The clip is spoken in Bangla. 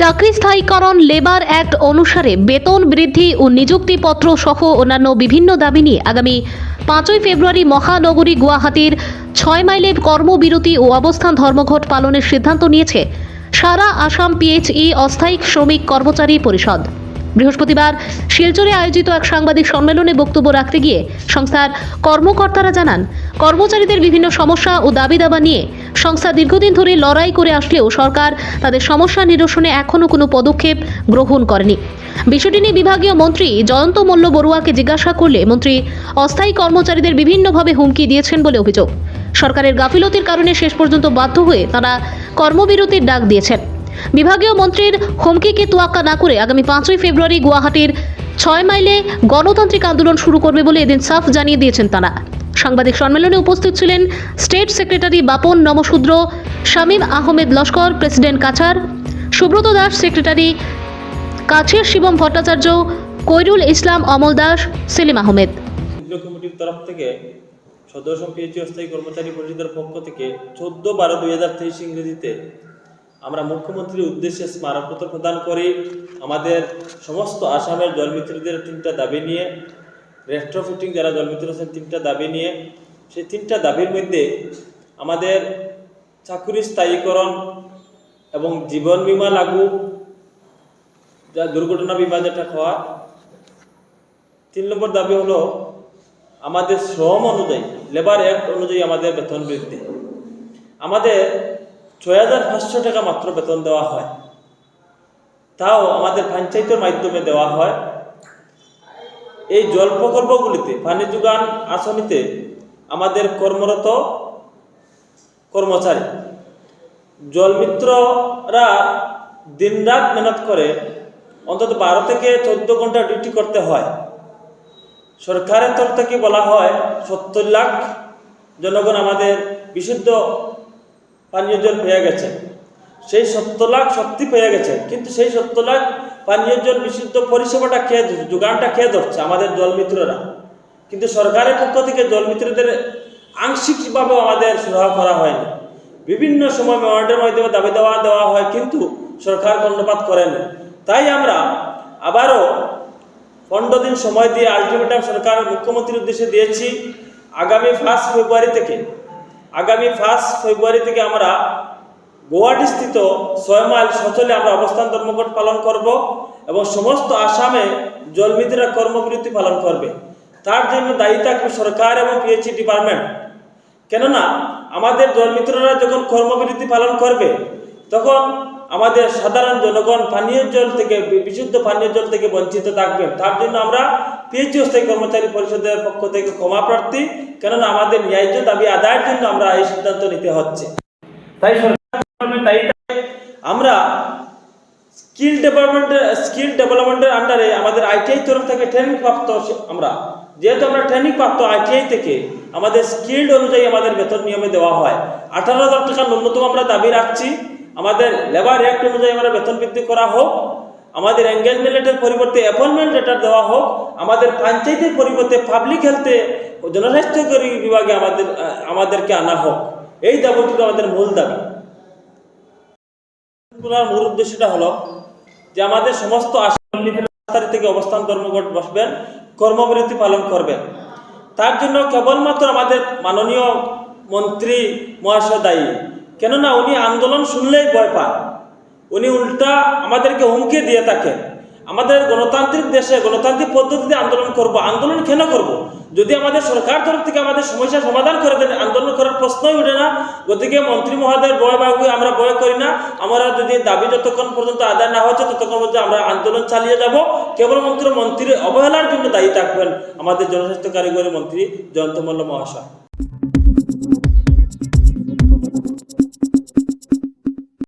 চাকরি স্থায়ীকরণ লেবার অ্যাক্ট অনুসারে বেতন বৃদ্ধি ও নিযুক্তিপত্র সহ অন্যান্য বিভিন্ন দাবি নিয়ে আগামী পাঁচই ফেব্রুয়ারি মহানগরী গুয়াহাটির ছয় মাইলের কর্মবিরতি ও অবস্থান ধর্মঘট পালনের সিদ্ধান্ত নিয়েছে সারা আসাম পিএইচই অস্থায়ী শ্রমিক কর্মচারী পরিষদ। বৃহস্পতিবার শিলচরে আয়োজিত এক সাংবাদিক সম্মেলনে বক্তব্য রাখতে গিয়ে সংস্থার কর্মকর্তারা জানান, কর্মচারীদের বিভিন্ন সমস্যা ও দাবি দাবা নিয়ে সংস্থা দীর্ঘদিন ধরে লড়াই করে আসলেও সরকার তাদের সমস্যা নিরসনে এখনও কোনো পদক্ষেপ গ্রহণ করেনি। বিষয়টি নিয়ে বিভাগীয় মন্ত্রী জয়ন্ত মল্ল বড়ুয়াকে জিজ্ঞাসা করলে মন্ত্রী অস্থায়ী কর্মচারীদের বিভিন্নভাবে হুমকি দিয়েছেন বলে অভিযোগ। সরকারের গাফিলতির কারণে শেষ পর্যন্ত বাধ্য হয়ে তারা কর্মবিরতির ডাক দিয়েছেন। বিভাগীয় মন্ত্রীর হুমকিকে তোয়াক্কা না করে আগামী পাঁচই ফেব্রুয়ারি গুয়াহাটির ছয় মাইলে গণতান্ত্রিক আন্দোলন শুরু করবে বলে এদিন সাফ জানিয়ে দিয়েছেন তারা। সাংবাদিক সম্মেলনে উপস্থিত ছিলেন state secretary Bapan Namasudra Shamim Ahmed Laskar, president Cachar, Subrata Das, secretary Cachar Shivam Bhattacharya, কৈরুল ইসলাম অমল দাস, সেলিম আহমেদ। তরফ থেকে সদস্য পিএইচি অস্থায়ী কর্মচারী পরিষদের পক্ষ থেকে চোদ্দ বারো দুই হাজার তেইশ ইংরেজিতে আমরা মুখ্যমন্ত্রীর উদ্দেশ্যে স্মারকপত্র প্রদান করি। আমাদের সমস্ত আসামের জলমিত্রদের তিনটা দাবি নিয়ে রেস্ট্রোফিটিং যারা জলমিত্র আছেন তিনটা দাবি নিয়ে। সেই তিনটা দাবির মধ্যে আমাদের চাকুরি স্থায়ীকরণ এবং জীবন বীমা লাগু, যা দুর্ঘটনা বীমা যেটা খাওয়া তিন নম্বর দাবি হলো আমাদের শ্রম অনুযায়ী, লেবার অ্যাক্ট অনুযায়ী আমাদের বেতন বৃদ্ধি। আমাদের ছয় হাজার পাঁচশো টাকা মাত্র বেতন দেওয়া হয়। তাও আমাদের পঞ্চায়েতের মাধ্যমে দেওয়া হয়। এই জল প্রকল্পগুলিতে পানি যোগান আসনিতে আমাদের কর্মরত কর্মচারী জলমিত্ররা দিনরাত মেহনত করে অন্তত বারো থেকে চোদ্দ ঘণ্টা ডিউটি করতে হয়। সরকারের তরফ থেকে বলা হয়, সত্তর লাখ জনগণ আমাদের বিশুদ্ধ পানীয় জল পেয়ে গেছে। সেই সত্তর লাখ সত্যি পেয়ে গেছে। কিন্তু সেই সত্তর লাখ পানীয় জল বিশুদ্ধ পরিষেবাটা খেয়ে যোগানটা খেয়ে ধরছে আমাদের জলমিত্ররা। কিন্তু সরকারের পক্ষ থেকে জলমিত্রদের আংশিকভাবে আমাদের সুরাহা করা হয়নি। বিভিন্ন সময় মেমোরেন্ডের মাধ্যমে দাবি দেওয়া দেওয়া হয়, কিন্তু সরকার কর্ণপাত করেনি। তাই আমরা আবারও পনেরো দিন সময় দিয়ে আলটিমেটাম সরকার মুখ্যমন্ত্রীর উদ্দেশ্যে দিয়েছি, আগামী ফার্স্ট ফেব্রুয়ারি থেকে আগামী ফার্স্ট ফেব্রুয়ারি থেকে আমরা গুয়াহাটি স্থিত ছয় মাইল সচলে আমরা অবস্থান ধর্মঘট পালন করব এবং সমস্ত আসামে জলমিত্ররা কর্মবিরতি পালন করবে। তার জন্য দায়ী থাকবে সরকার এবং পিএইচই ডিপার্টমেন্ট কেননা, আমাদের জলমিত্ররা যখন কর্মবিরতি পালন করবে, তখন আমাদের সাধারণ জনগণ পানীয় জল থেকে, বিশুদ্ধ পানীয় জল থেকে বঞ্চিত থাকবে। তার জন্য আমরা পিএইচি অস্থায়ী কর্মচারী পরিষদের পক্ষ থেকে ক্ষমা প্রার্থী কেননা আমাদের ন্যায্য দাবি আদায়ের জন্য আমরা এই সিদ্ধান্ত নিতে হচ্ছে। তাই থাকে। আমরা স্কিল ডেভেলপমেন্টের স্কিল ডেভেলপমেন্টের আন্ডারে আমাদের আইটিআই তরফ থেকে ট্রেনিং প্রাপ্ত আমরা যেহেতু আমরা ট্রেনিং প্রাপ্ত আইটিআই থেকে আমাদের স্কিল্ড অনুযায়ী আমাদের বেতন নিয়মে দেওয়া হয়। আঠারো হাজার টাকা ন্যূনতম আমরা দাবি রাখছি। আমাদের লেবার অ্যাক্ট অনুযায়ী আমরা বেতন বৃদ্ধি করা হোক। আমাদের এঙ্গেজমেন্ট লেটার পরিবর্তে অ্যাপয়েন্টমেন্ট লেটার দেওয়া হোক। আমাদের পঞ্চায়েতের পরিবর্তে পাবলিক হেলথে জনস্বাস্থ্যকরী বিভাগে আমাদের, আমাদেরকে আনা হোক। এই দাবিটুকু আমাদের মূল দাবি। মূল উদ্দেশ্যটা হলো যে আমাদের সমস্ত আসাম থেকে অবস্থান ধর্মঘট বসবেন, কর্মবিরতি পালন করবেন। তার জন্য কেবলমাত্র আমাদের মাননীয় মন্ত্রী মহাশয় দায়ী। কেননা উনি আন্দোলন শুনলেই ভয় পান। উনি উল্টা আমাদেরকে হুমকি দিয়ে থাকেন। আমাদের গণতান্ত্রিক দেশে গণতান্ত্রিক পদ্ধতিতে আন্দোলন করব, আন্দোলন কেন করব? যদি আমাদের সরকার তরফ থেকে আমাদের সমস্যা সমাধান করে দেন, আন্দোলন করার প্রশ্নই উঠে না। গতিকে মন্ত্রী মহোদয়ের বয় বাবু আমরা বয় করি না। আমরা যদি দাবি যতক্ষণ পর্যন্ত আদায় না হচ্ছে, ততক্ষণ পর্যন্ত আমরা আন্দোলন চালিয়ে যাব। কেবলমাত্র মন্ত্রীর অবহেলার জন্য দায়ী থাকবেন আমাদের জনস্বাস্থ্য কারিগরি মন্ত্রী জয়ন্ত মল্ল মহাশয়।